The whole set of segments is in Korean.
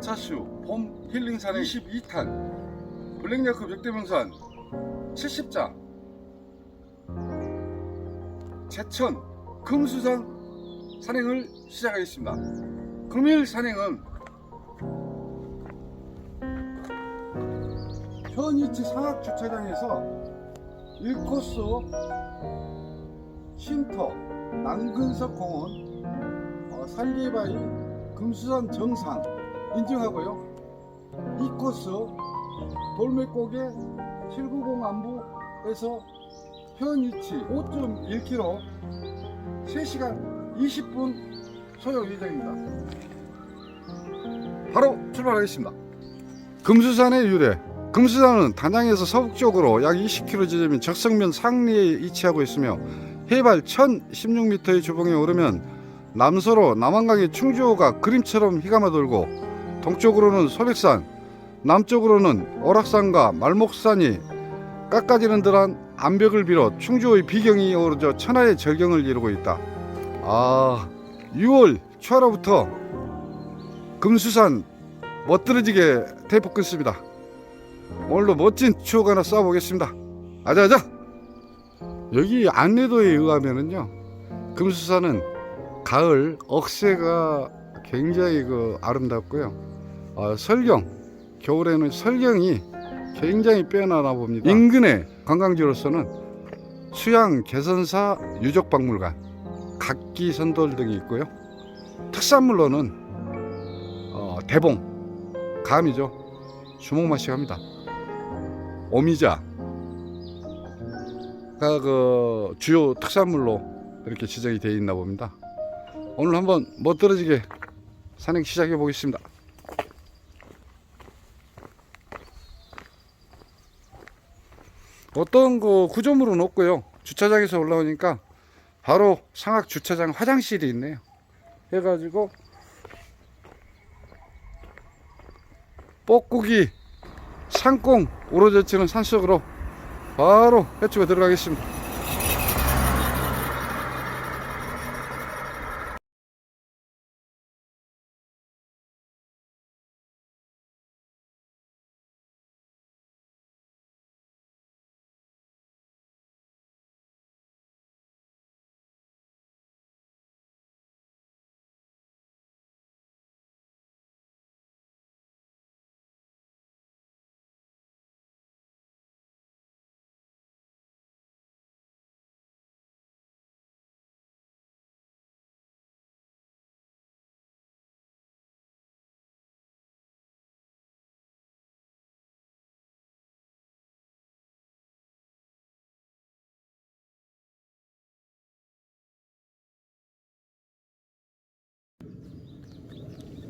자차슈 봄 힐링 산행 22탄 블랙야크 역대명산 70장 제천 금수산 산행을 시작하겠습니다. 금일 산행은 현이치 상악 주차장에서 1코스 쉼터 남근석 공원 어, 살리바이 금수산 정상 인증하고요. 2코스 돌매고개 790 안부에서 현위치 5.1km 3시간 20분 소요 예정입니다. 바로 출발하겠습니다. 금수산의 유래 금수산은 단양에서 서북쪽으로 약 20km 지점인 적성면 상리에 위치하고 있으며 해발 1016m의 주봉에 오르면 남서로 남한강의 충주호가 그림처럼 휘감아 돌고 동쪽으로는 소백산, 남쪽으로는 오락산과 말목산이 깎아지는 듯한 암벽을 비롯 충주호의 비경이 어우러져 천하의 절경을 이루고 있다. 아, 6월 초하루부터 금수산 멋들어지게 대폭 끊습니다. 오늘도 멋진 추억 하나 쌓아보겠습니다. 아자아자! 여기 안내도에 의하면은요, 금수산은 가을 억새가 굉장히 그 아름답고요. 어, 설경 겨울에는 설경이 굉장히 빼어나나 봅니다. 인근의 관광지로서는 수양 개선사 유적박물관, 각기 선돌 등이 있고요. 특산물로는 어, 대봉, 감이죠. 주먹맛이 합니다. 오미자 가 그 주요 특산물로 이렇게 지정이 되어 있나 봅니다. 오늘 한번 멋들어지게 산행 시작해 보겠습니다. 어떤 그 구조물은 없고요. 주차장에서 올라오니까 바로 상악 주차장 화장실이 있네요. 해가지고 뻐꾸기 산공 우러젖히는 산속으로 바로 해추가 들어가겠습니다.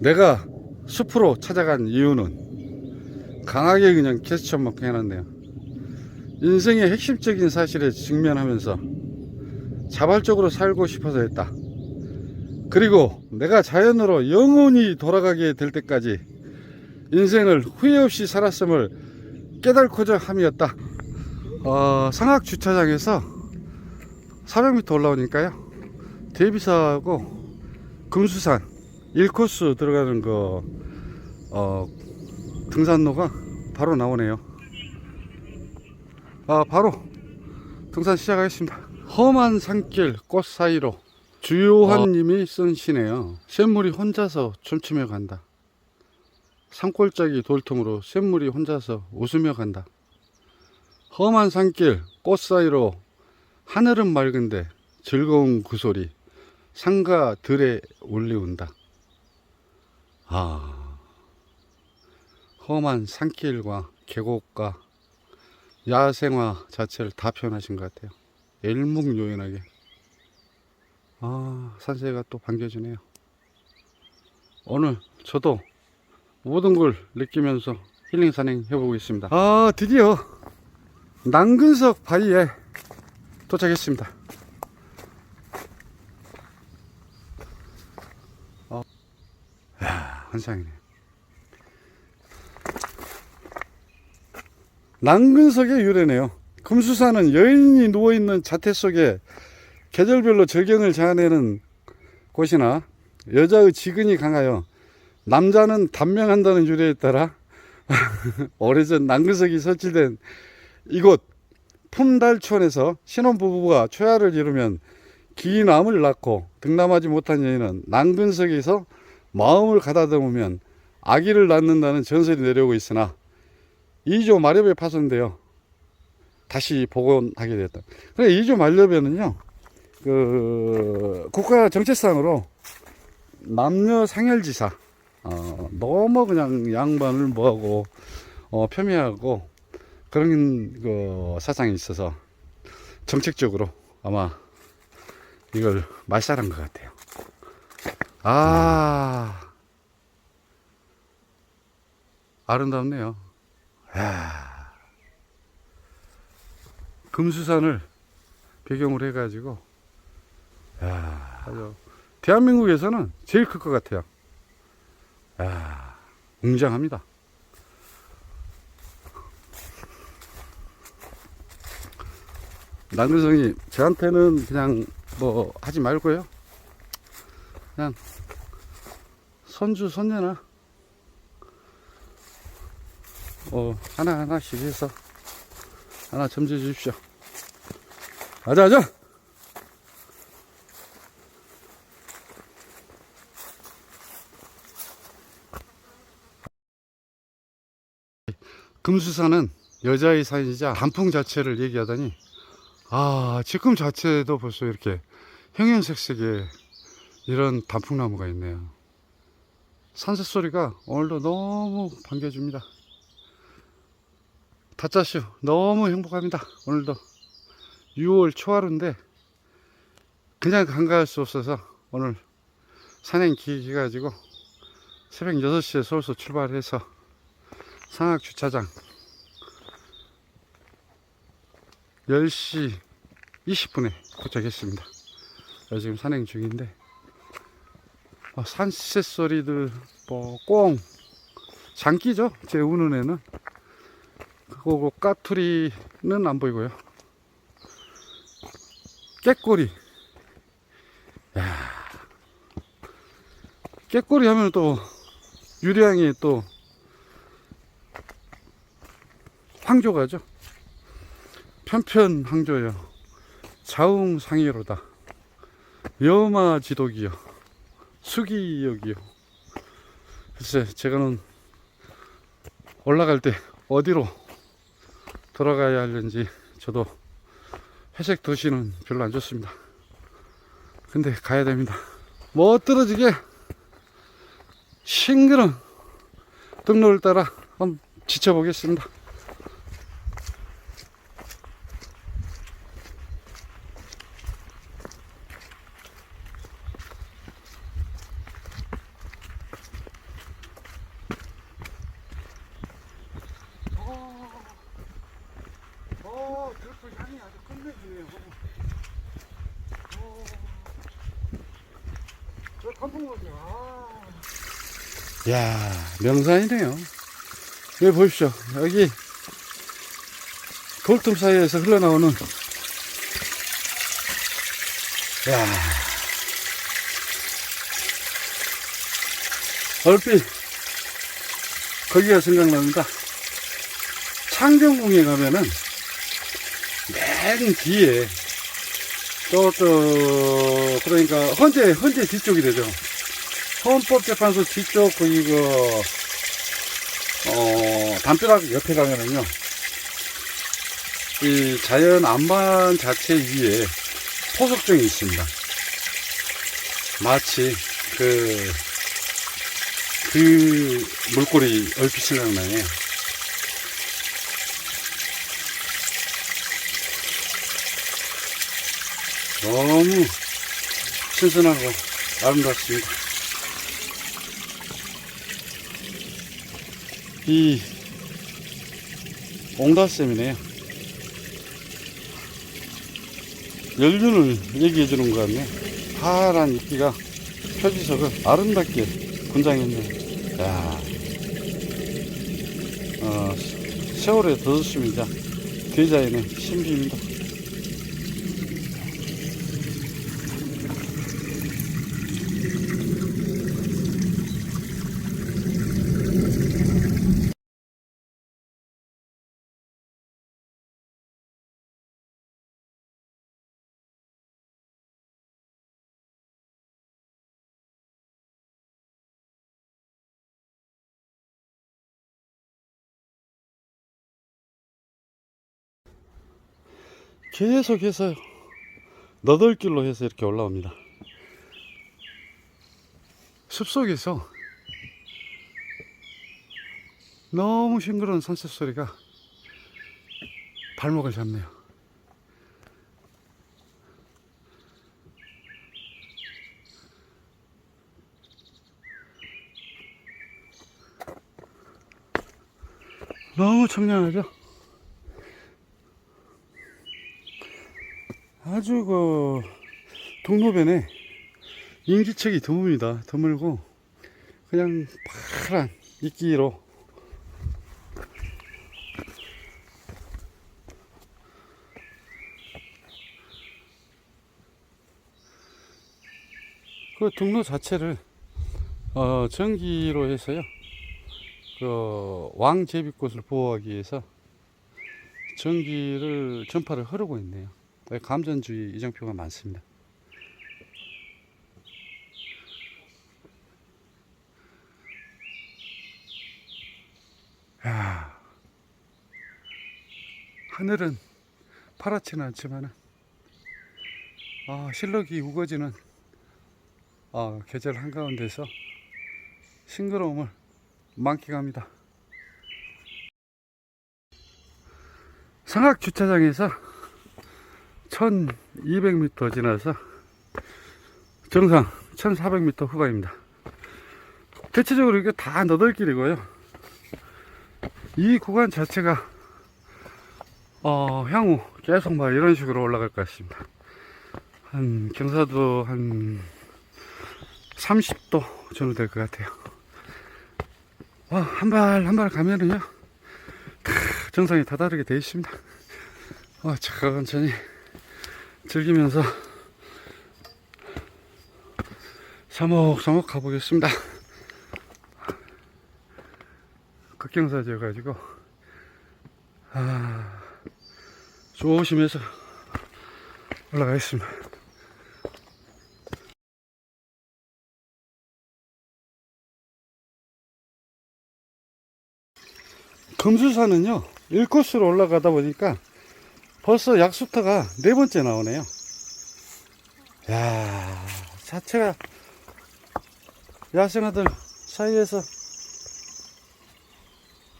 내가 숲으로 찾아간 이유는 강하게 그냥 캐스처만 해놨네요. 인생의 핵심적인 사실에 직면하면서 자발적으로 살고 싶어서 했다. 그리고 내가 자연으로 영원히 돌아가게 될 때까지 인생을 후회 없이 살았음을 깨달고자 함이었다. 어, 상악 주차장에서 400m 올라오니까요. 대비사하고 금수산 1코스 들어가는 그 어, 등산로가 바로 나오네요. 아 바로 등산 시작하겠습니다. 험한 산길 꽃 사이로 주요한 님이 쓴 시네요. 샘물이 혼자서 춤추며 간다. 산골짜기 돌통으로 샘물이 혼자서 웃으며 간다. 험한 산길 꽃 사이로 하늘은 맑은데 즐거운 그 소리 상가 들에 울리운다. 아, 험한 산길과 계곡과 야생화 자체를 다 표현하신 것 같아요. 일목요연하게. 아, 산세가 또 반겨주네요. 오늘 저도 모든 걸 느끼면서 힐링 산행 해보고 있습니다. 아, 드디어 남근석 바위에 도착했습니다. 환상이네. 남근석의 유래네요. 금수산은 여인이 누워있는 자태 속에 계절별로 절경을 자아내는 곳이나 여자의 지근이 강하여 남자는 단명한다는 유래에 따라 오래전 남근석이 설치된 이곳 품달촌에서 신혼부부가 초야를 이루면 기남을 낳고 등남하지 못한 여인은 남근석에서 마음을 가다듬으면 아기를 낳는다는 전설이 내려오고 있으나 2조 마렵에 파손되어 다시 복원하게 됐다. 그래 2조 마렵에는요, 그 국가 정체상으로 남녀 상열지사 어, 너무 그냥 양반을 뭐하고 어, 폄훼하고 그런 그 사상이 있어서 정책적으로 아마 이걸 말살한 것 같아요. 아 아름답네요. 야 금수산을 배경으로 해가지고 야 아주 대한민국에서는 제일 클 것 같아요. 야 웅장합니다. 남근성이 저한테는 그냥 뭐 하지 말고요. 그냥 손주 손녀나 어 하나 하나씩 해서 하나 점지해 주십시오. 가자 가자. 금수산은 여자의 산이자 단풍 자체를 얘기하다니 아 지금 자체도 벌써 이렇게 형형색색의 이런 단풍나무가 있네요 산새 소리가 오늘도 너무 반겨줍니다 다짜쇼 너무 행복합니다 오늘도 6월 초하루인데 그냥 간가할 수 없어서 오늘 산행 기획해 가지고 새벽 6시에 서울서 출발해서 상악 주차장 10시 20분에 도착했습니다. 어, 지금 산행 중인데 어, 산새 소리들 뭐꽁 장기죠. 제 우는 애는 그거고 까투리는 안 보이고요. 깨꼬리 야 깨꼬리 하면 또 유리양이 또 황조가죠. 편편 황조여 자웅상이로다 여마 지독이여 수기역이여 글쎄 제가는 올라갈 때 어디로 돌아가야 하는지 저도 회색 도시는 별로 안 좋습니다. 근데 가야 됩니다. 뭐 떨어지게 싱그런 등로를 따라 한번 지쳐보겠습니다 어, 들꽃 향이 아주 끝내주네요. 어, 저 단풍거리 야. 명산이네요. 여기 보십시오. 여기 돌틈 사이에서 흘러나오는 야. 얼핏 거기가 생각납니다. 창경궁에 가면은 맨 뒤에 또, 또, 그러니까, 헌재, 헌재 뒤쪽이 되죠. 헌법재판소 뒤쪽, 그, 이거, 어, 담벼락 옆에 가면은요, 이 자연 안반 자체 위에 포석정이 있습니다. 마치, 그, 그 물꼬리 얼핏 생각나네. 너무 신선하고 아름답습니다. 이 옹달샘이네요. 연륜을 얘기해 주는 것 같네. 파란 이끼가 표지석을 아름답게 분장했네. 야, 어, 세월에 젖었습니다. 디자인의 신비입니다. 계속해서 너덜길로 해서 이렇게 올라옵니다. 숲속에서 너무 싱그러운 산set 소리가 발목을 잡네요. 너무 청량하죠? 아주 그 동로변에 인기척이 드뭅니다. 드물고 그냥 파란 이끼로 그 등로 자체를 어, 전기로 해서요. 그 왕제비꽃을 보호하기 위해서 전기를 전파를 흐르고 있네요. 감전주의 이정표가 많습니다. 야, 하늘은 파랗지는 않지만은 아, 실록이 우거지는 아, 계절 한가운데서 싱그러움을 만끽합니다. 상악 주차장에서 1200m 지나서 정상 1400m 후방입니다. 대체적으로 이게 다 너덜길이고요. 이 구간 자체가 어, 향후 계속 막 이런 식으로 올라갈 것 같습니다. 한 경사도 한 30도 정도 될 것 같아요. 어, 한발 한 발 가면은요 다 정상에 다다르게 되어 있습니다. 어, 천천히 즐기면서 사목사목 가보겠습니다. 극경사지여 가지고 아, 조심해서 올라가겠습니다. 금수산은요 1코스로 올라가다 보니까 벌써 약수터가 네 번째 나오네요. 야 자체가 야생아들 사이에서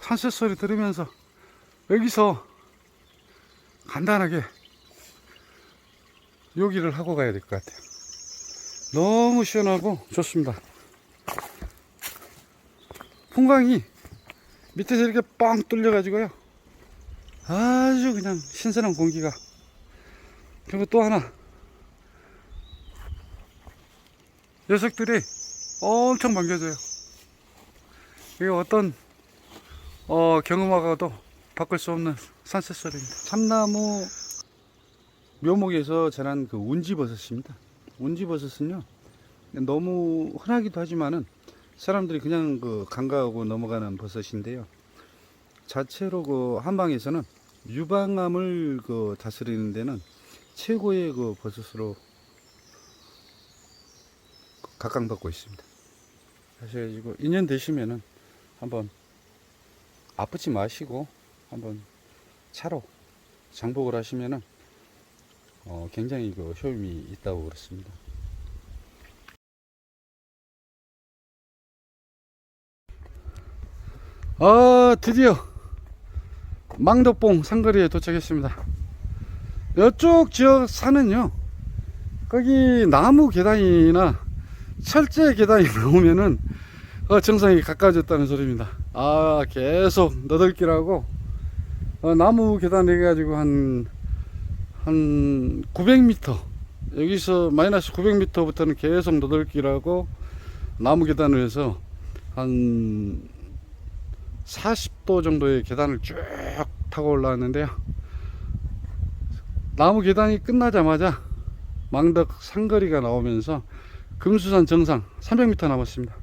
산set 소리 들으면서 여기서 간단하게 요기를 하고 가야 될 것 같아요. 너무 시원하고 좋습니다. 풍광이 밑에서 이렇게 뻥 뚫려가지고요. 아주 그냥 신선한 공기가. 그리고 또 하나. 녀석들이 엄청 반겨져요. 이게 어떤, 어, 경험하고도 바꿀 수 없는 소리입니다. 참나무 묘목에서 자란 그 운지버섯입니다. 운지버섯은요, 너무 흔하기도 하지만은 사람들이 그냥 그 간과하고 넘어가는 버섯인데요. 자체로 그 한방에서는 유방암을 그 다스리는 데는 최고의 그 버섯으로 각광받고 있습니다. 하셔가지고 인연 되시면은 한번 아프지 마시고 한번 차로 장복을 하시면은 어 굉장히 그 효임이 있다고 그렇습니다. 아 드디어 망덕봉 상거리에 도착했습니다. 이쪽 지역 산은요 거기 나무 계단이나 철제 계단이 나오면은 어, 정상에 가까워졌다는 소리입니다. 아 계속 너덜길하고 어, 나무 계단 해가지고 한, 한 900m 여기서 마이너스 900m부터는 계속 너덜길하고 나무 계단을 해서 한 40도 정도의 계단을 쭉 타고 올라왔는데요. 나무 계단이 끝나자마자 망덕 상거리가 나오면서 금수산 정상 300m 남았습니다.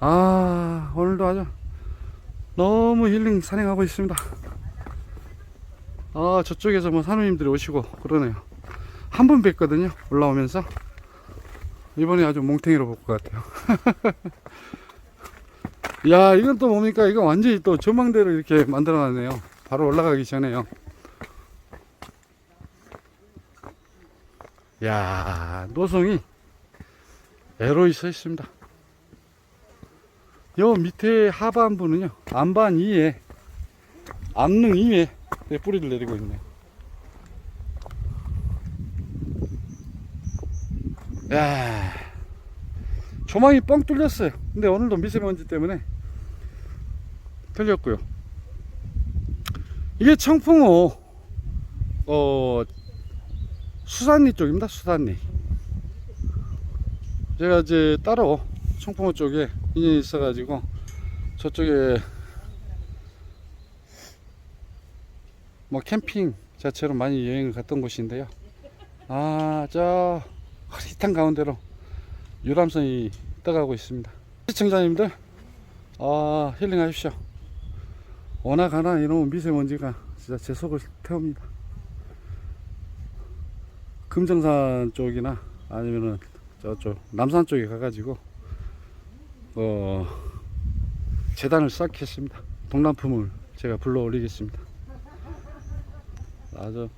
아, 오늘도 아주 너무 힐링 산행하고 있습니다. 아, 저쪽에서 뭐 산우님들이 오시고 그러네요. 한 번 뵀거든요. 올라오면서. 이번에 아주 몽탱이로 볼 것 같아요. 야 이건 또 뭡니까 이거 완전히 또 전망대로 이렇게 만들어 놨네요 바로 올라가기 전에요 야 노송이 에로이 서 있습니다. 요 밑에 하반부는요 안반 2에 안능 2에 뿌리를 내리고 있네요. 야 조망이 뻥 뚫렸어요. 근데 오늘도 미세먼지 때문에 틀렸고요. 이게 청풍호 어 수산리 쪽입니다. 수산리. 제가 이제 따로 청풍호 쪽에 인연이 있어가지고 저쪽에 뭐 캠핑 자체로 많이 여행을 갔던 곳인데요. 아, 저 흐릿한 가운데로 유람선이 떠가고 있습니다. 시청자님들, 아, 힐링하십시오. 워낙 하나 이놈 미세먼지가 진짜 제 속을 태웁니다. 금정산 쪽이나 아니면은 저쪽 남산 쪽에 가가지고 어 재단을 쌓겠습니다. 동남품을 제가 불러 올리겠습니다. 아주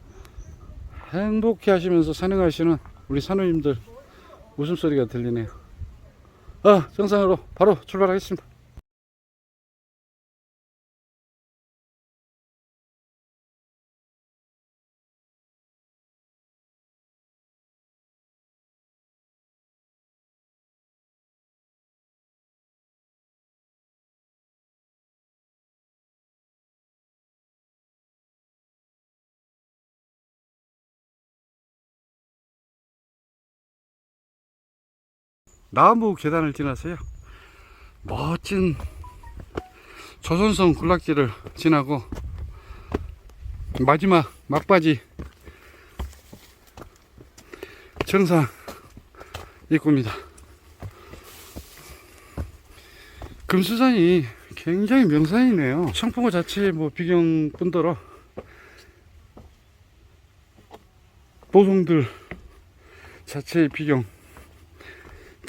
행복해 하시면서 산행하시는 우리 산후님들 웃음소리가 들리네요. 아, 정상으로 바로 출발하겠습니다. 나무 계단을 지나서요. 멋진 조선성 군락지를 지나고 마지막 막바지 정상 입구입니다. 금수산이 굉장히 명산이네요. 청풍호 자체 뭐 비경뿐더러 보송들 자체의 비경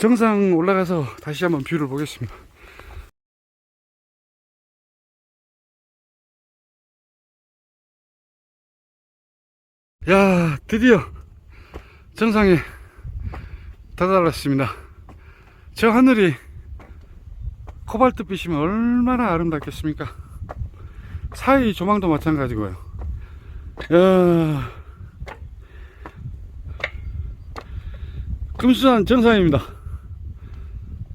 정상 올라가서 다시 한번 뷰를 보겠습니다. 야, 드디어 정상에 다다랐습니다. 저 하늘이 코발트빛이면 얼마나 아름답겠습니까? 사이 조망도 마찬가지고요. 야, 금수산 정상입니다.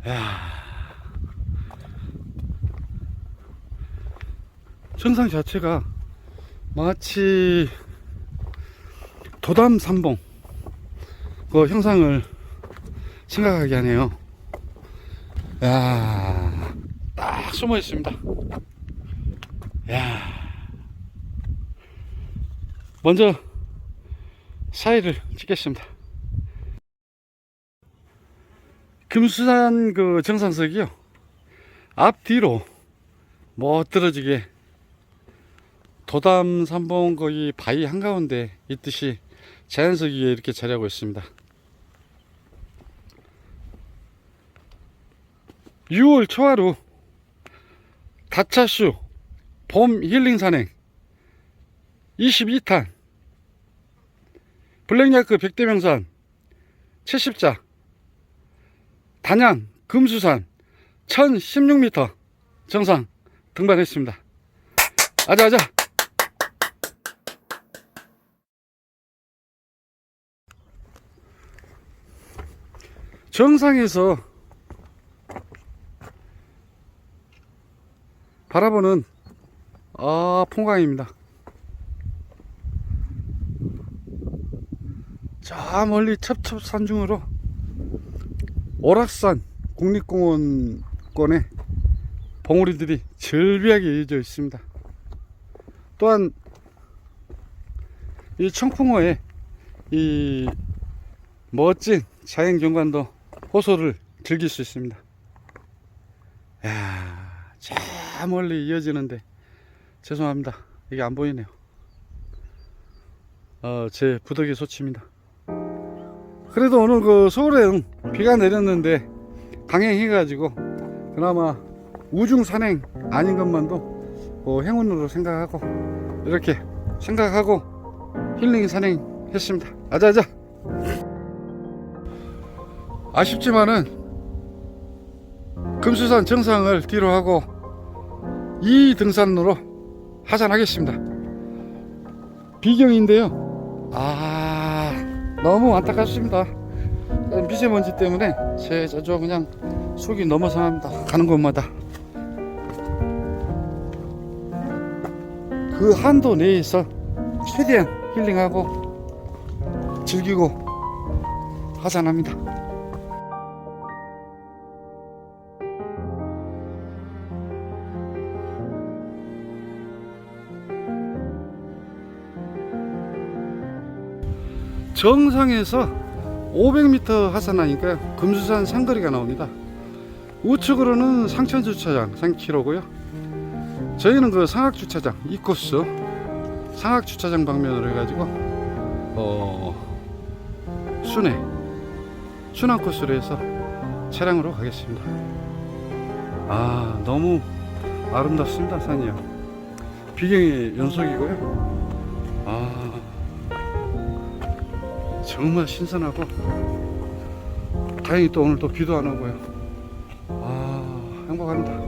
야. 정상 자체가 마치 도담 삼봉 그 형상을 생각하게 하네요. 야, 딱 숨어 있습니다. 야, 먼저 사이를 찍겠습니다. 금수산 그 정상석이요. 앞뒤로 멋들어지게 도담 삼봉 거기 바위 한가운데 있듯이 자연석 위에 이렇게 자리하고 있습니다. 6월 초하루 다차슈 봄 힐링 산행 22탄 블랙야크 백대명산 70자 단양 금수산 1016m 정상 등반했습니다. 아자아자. 정상에서 바라보는 아 풍광입니다. 저 멀리 첩첩 산중으로 오락산 국립공원권에 봉우리들이 절비하게 이어져 있습니다. 또한 이 청풍호에 이 멋진 자연 경관도 호소를 즐길 수 있습니다. 야, 저 멀리 이어지는데 죄송합니다. 이게 안 보이네요. 어, 제 부덕의 소치입니다. 그래도 오늘 그 서울에 비가 내렸는데 강행해가지고 그나마 우중 산행 아닌 것만도 어, 행운으로 생각하고 이렇게 생각하고 힐링 산행 했습니다. 아자아자. 아쉽지만은 금수산 정상을 뒤로 하고 이 등산로로 하산하겠습니다. 비경인데요. 아 너무 안타깝습니다. 미세먼지 때문에 제 저저 그냥 속이 상합니다. 가는 곳마다 그 한도 내에서 최대한 힐링하고 즐기고 하산합니다. 정상에서 500m 하산하니까 금수산 상거리가 나옵니다. 우측으로는 상천 주차장 3km고요. 저희는 그 상악 주차장 이 코스 상악 주차장 방면으로 해가지고 어 순회 순환 코스로 해서 차량으로 가겠습니다. 아 너무 아름답습니다 산이요. 비경의 연속이고요. 아 정말 신선하고 다행히 또 오늘 또 비도 안 오고요. 아 행복합니다.